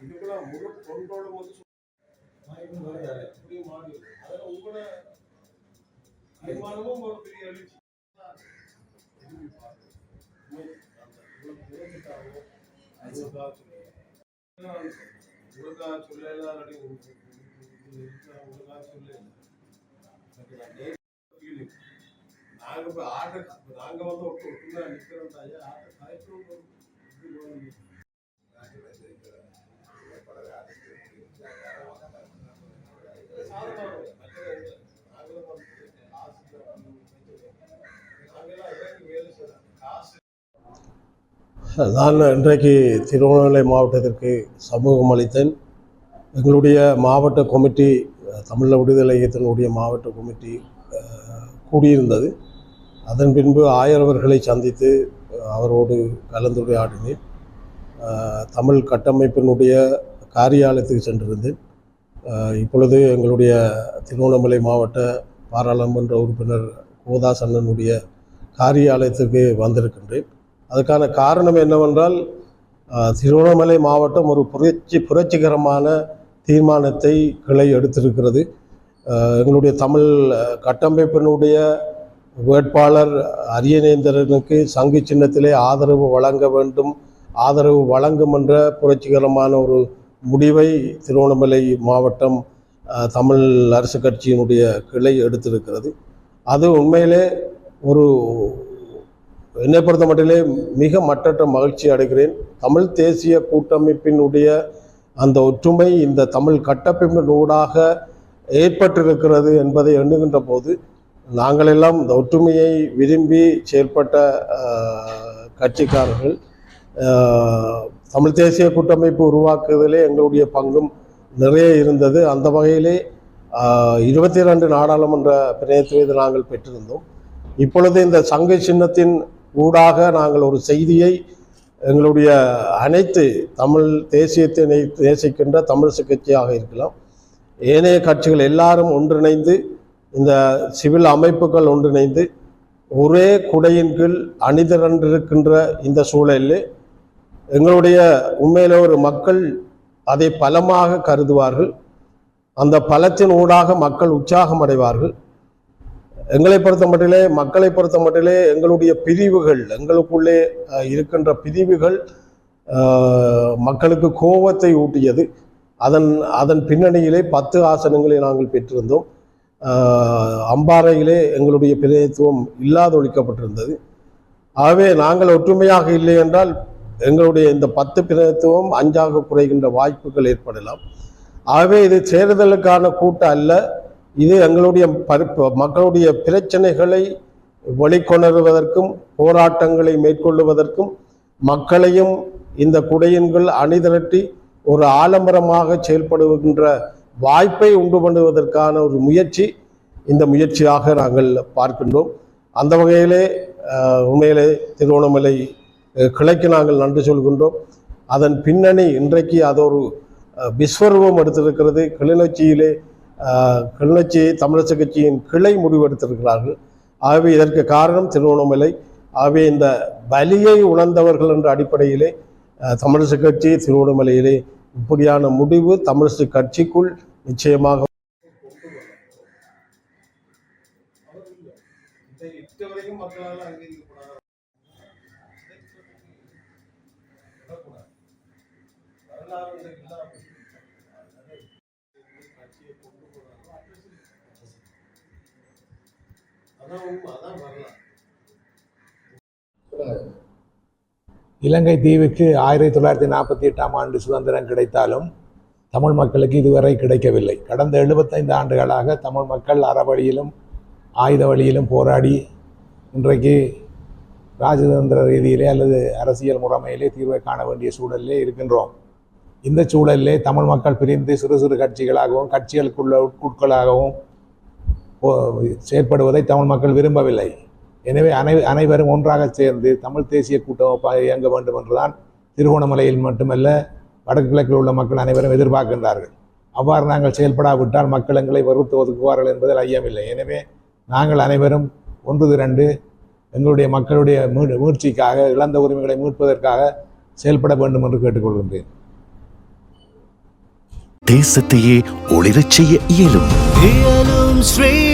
இதுக்குள்ள முழு கொண்டோட வந்து இப்படியும் மாறி இருக்கு. உங்களோட தீர்மானமும் ஒரு பெரிய எழுச்சி திரும்பி பாருங்க. ஆட்ட வந்து ஆட்ட நான் இன்றைக்கு திருவண்ணாமலை மாவட்டத்திற்கு சமூகம் அளித்தேன். எங்களுடைய மாவட்ட கமிட்டி தமிழ விடுதலை இயக்கத்தினுடைய மாவட்ட கமிட்டி அஹ், கூடியிருந்தது. அதன் பின்பு ஆயரவர்களை சந்தித்து அவரோடு கலந்துரையாடினேன். தமிழ் கட்டமைப்பினுடைய காரியாலயத்துக்கு சென்றிருந்தேன். இப்பொழுது எங்களுடைய திருவண்ணாமலை மாவட்ட பாராளுமன்ற உறுப்பினர் கோதாஸ் காரியாலயத்துக்கு வந்திருக்கின்றேன். அதுக்கான காரணம் என்னவென்றால் திருவண்ணாமலை மாவட்டம் ஒரு புரட்சி புரட்சிகரமான தீர்மானத்தை கிளை எடுத்திருக்கிறது. எங்களுடைய தமிழ் கட்டமைப்பினுடைய வேட்பாளர் அரியநேந்திரனுக்கு சங்கு சின்னத்திலே ஆதரவு வழங்க வேண்டும். ஆதரவு வழங்கும் என்ற புரட்சிகரமான ஒரு முடிவை திருவண்ணாமலை மாவட்டம் தமிழ் அரசு கட்சியினுடைய கிளை எடுத்திருக்கிறது. அது உண்மையிலே ஒரு என்னை பொறுத்த மட்டிலே மிக மட்டற்ற மகிழ்ச்சி அடைகிறேன். தமிழ் தேசிய கூட்டமைப்பினுடைய அந்த ஒற்றுமை இந்த தமிழ் கட்டமைப்பின் ஊடாக ஏற்பட்டிருக்கிறது என்பதை எண்ணுகின்ற போது நாங்களெல்லாம் இந்த ஒற்றுமையை விரும்பி செயல்பட்ட கட்சிக்காரர்கள் தமிழ் தேசிய கூட்டமைப்பு உருவாக்குவதிலே எங்களுடைய பங்கும் நிறைய இருந்தது. அந்த வகையிலே இருபத்தி ரெண்டு நாடாளுமன்ற பிரதிநிதித்துவத்தை நாங்கள் பெற்றிருந்தோம். இப்பொழுது இந்த சங்க சின்னத்தின் ஊடாக நாங்கள் ஒரு செய்தியை எங்களுடைய அனைத்து தமிழ் தேசியத்தை நேசிக்கின்ற தமிழ் கட்சியாக இருக்கலாம். ஏனைய கட்சிகள் எல்லாரும் ஒன்றிணைந்து இந்த சிவில் அமைப்புகள் ஒன்றிணைந்து ஒரே குடையின் கீழ் அணிதிரண்டிருக்கின்ற இந்த சூழலில் எங்களுடைய உண்மையில ஒரு மக்கள் அதை பலமாக கருதுவார்கள். அந்த பலத்தின் ஊடாக மக்கள் உற்சாகம் அடைவார்கள். எங்களை பொறுத்த மட்டிலே மக்களை பொறுத்த மட்டிலே எங்களுடைய பிரிவுகள் எங்களுக்குள்ளே இருக்கின்ற பிரிவுகள் மக்களுக்கு கோபத்தை ஊட்டியது. அதன் அதன் பின்னணியிலே பத்து ஆசனங்களை நாங்கள் பெற்றிருந்தோம். அம்பாறையிலே எங்களுடைய பிரதிநிதித்துவம் இல்லாதொழிக்கப்பட்டிருந்தது ஆகவே நாங்கள் ஒற்றுமையாக இல்லை என்றால் எங்களுடைய இந்த பத்து பிரதிநிதித்துவம் அஞ்சாக குறைகின்ற வாய்ப்புகள் ஏற்படலாம். ஆகவே இது சேர்தலுக்கான கூட்டம் அல்ல. இது எங்களுடைய பருப்பு மக்களுடைய பிரச்சனைகளை வெளிக்கொணர்வதற்கும் போராட்டங்களை மேற்கொள்ளுவதற்கும் மக்களையும் இந்த குடையின்கள் அணிதிரட்டி ஒரு ஆலம்பரமாக செயல்படுகின்ற வாய்ப்பை உண்டு பண்ணுவதற்கான ஒரு முயற்சி இந்த முயற்சியாக நாங்கள் பார்க்கின்றோம். அந்த வகையிலே உண்மையிலே திருவண்ணாமலை கிளைக்கு நாங்கள் நன்றி சொல்கின்றோம். அதன் பின்னணி இன்றைக்கு அது ஒரு விஸ்வரூபம் எடுத்திருக்கிறது. கிளிநொச்சியிலே கிளிநொச்சி தமிழரசு கட்சியின் கிளை முடிவெடுத்திருக்கிறார்கள். ஆகவே இதற்கு காரணம் திருவண்ணாமலை ஆகவே இந்த வலியை உணர்ந்தவர்கள் என்ற அடிப்படையிலே அஹ், தமிழரசு கட்சி திருவண்ணாமலையிலே இப்படியான முடிவு தமிழரசு கட்சிக்குள் நிச்சயமாக. இலங்கை தீவுக்கு ஆயிரத்தி தொள்ளாயிரத்தி நாற்பத்தி எட்டாம் ஆண்டு சுதந்திரம் கிடைத்தாலும் தமிழ் மக்களுக்கு இதுவரை கிடைக்கவில்லை. கடந்த எழுபத்தைந்து ஆண்டுகளாக தமிழ் மக்கள் அறவழியிலும் ஆயுத வழியிலும் போராடி இன்றைக்கு ராஜதந்திர ரீதியிலே அல்லது அரசியல் முறைமையிலே தீர்வை காண வேண்டிய சூழலிலே இருக்கின்றோம். இந்த சூழலிலே தமிழ் மக்கள் பிரிந்து சிறு சிறு கட்சிகளாகவும் கட்சிகளுக்குள்ள உட்குட்களாகவும் போ- செயற்படுவதை தமிழ் மக்கள் விரும்பவில்லை. எனவே அனை அனைவரும் ஒன்றாக சேர்ந்து தமிழ் தேசிய கூட்டமைப்பாக இயங்க வேண்டும் என்றுதான் திருகோணமலையில் மட்டுமல்ல வடக்கு கிழக்கில் உள்ள மக்கள் அனைவரும் எதிர்பார்க்கின்றார்கள். அவ்வாறு நாங்கள் செயல்படாவிட்டால் மக்கள் எங்களை வெறுத்து ஒதுக்குவார்கள் என்பதில் ஐயமில்லை எனவே நாங்கள் அனைவரும் ஒன்று திரண்டு எங்களுடைய மக்களுடைய மீ- மீட்சிக்காக இழந்த உரிமைகளை மீட்பதற்காக செயல்பட வேண்டும் என்று கேட்டுக்கொள்கின்றேன். தேசத்தையே ஒளிரச் செய்ய இயலும். இயலும் ஸ்ரீ